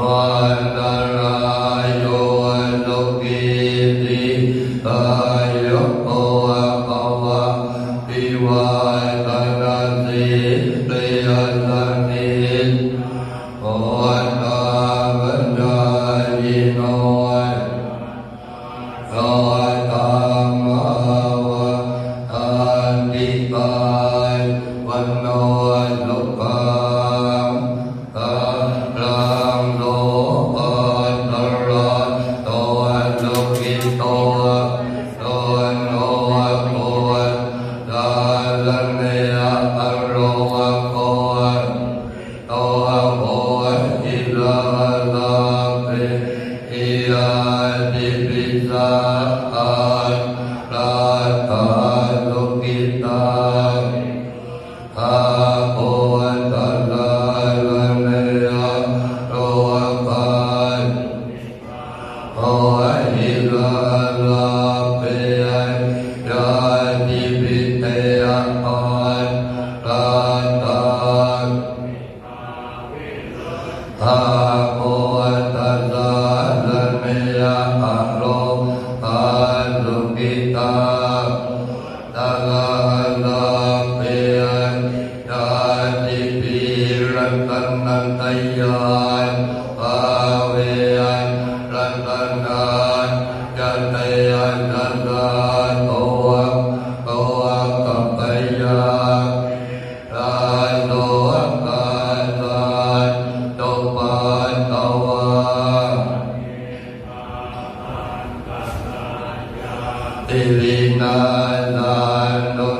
วั โ Amen. Elena, Elena,